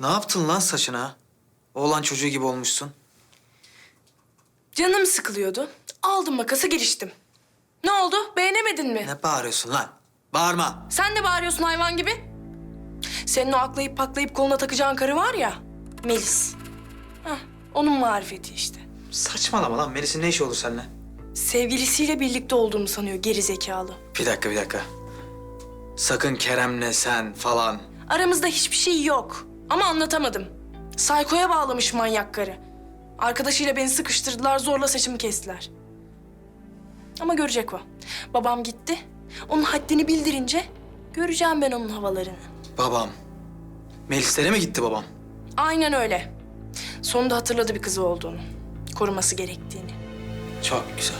Ne yaptın lan saçına? Oğlan çocuğu gibi olmuşsun. Canım sıkılıyordu. Aldım makası giriştim. Ne oldu? Beğenemedin mi? Ne bağırıyorsun lan? Bağırma. Sen de bağırıyorsun hayvan gibi. Senin o aklayıp paklayıp koluna takacağın karı var ya, Melis. Hah, onun marifeti işte. Saçmalama lan. Melis'in ne işi olur seninle? Sevgilisiyle birlikte olduğumu sanıyor geri zekalı. Bir dakika, bir dakika. Sakın Kerem'le sen falan. Aramızda hiçbir şey yok. Ama anlatamadım. Saykoya bağlamış manyak karı. Arkadaşıyla beni sıkıştırdılar, zorla saçımı kestiler. Ama görecek o. Babam gitti. Onun haddini bildirince göreceğim ben onun havalarını. Babam. Melis'lere mi gitti babam? Aynen öyle. Sonunda hatırladı bir kızı olduğunu. Koruması gerektiğini. Çok güzel.